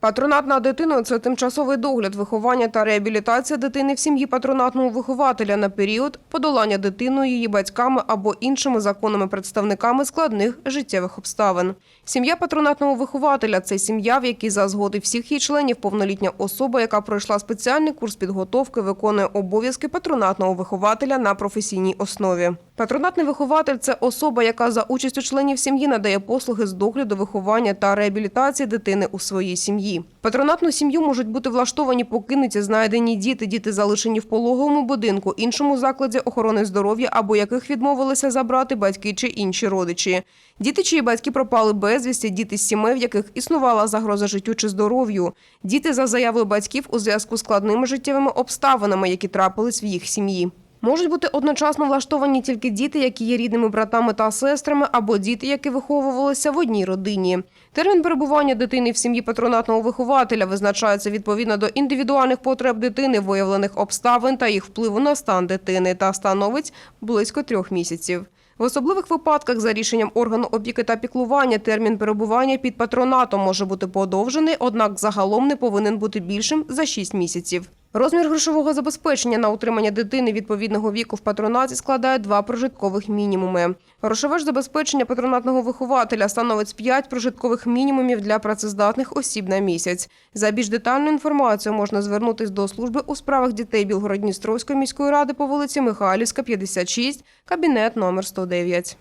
Патронат над дитиною – це тимчасовий догляд, виховання та реабілітація дитини в сім'ї патронатного вихователя на період подолання дитиною, її батьками або іншими законними представниками складних життєвих обставин. Сім'я патронатного вихователя – це сім'я, в якій за згоди всіх її членів повнолітня особа, яка пройшла спеціальний курс підготовки, виконує обов'язки патронатного вихователя на професійній основі. Патронатний вихователь – це особа, яка за участю членів сім'ї надає послуги з догляду, виховання та реабілітації дитини у своїй сім'ї. Патронатну сім'ю можуть бути влаштовані покинуті, знайдені діти, діти залишені в пологовому будинку, іншому закладі охорони здоров'я або яких відмовилися забрати батьки чи інші родичі. Діти, чиї батьки пропали безвісті, діти з сімей, в яких існувала загроза життю чи здоров'ю, діти за заявою батьків у зв'язку з складними життєвими обставинами, які трапились в їх сім'ї. Можуть бути одночасно влаштовані тільки діти, які є рідними братами та сестрами, або діти, які виховувалися в одній родині. Термін перебування дитини в сім'ї патронатного вихователя визначається відповідно до індивідуальних потреб дитини, виявлених обставин та їх впливу на стан дитини, та становить близько трьох місяців. В особливих випадках за рішенням органу опіки та піклування термін перебування під патронатом може бути подовжений, однак загалом не повинен бути більшим за 6 місяців. Розмір грошового забезпечення на утримання дитини відповідного віку в патронаті складає два прожиткових мінімуми. Грошове ж забезпечення патронатного вихователя становить 5 прожиткових мінімумів для працездатних осіб на місяць. За більш детальну інформацію можна звернутись до служби у справах дітей Білгород-Дністровської міської ради по вулиці Михайлівська, 56, кабінет номер 109.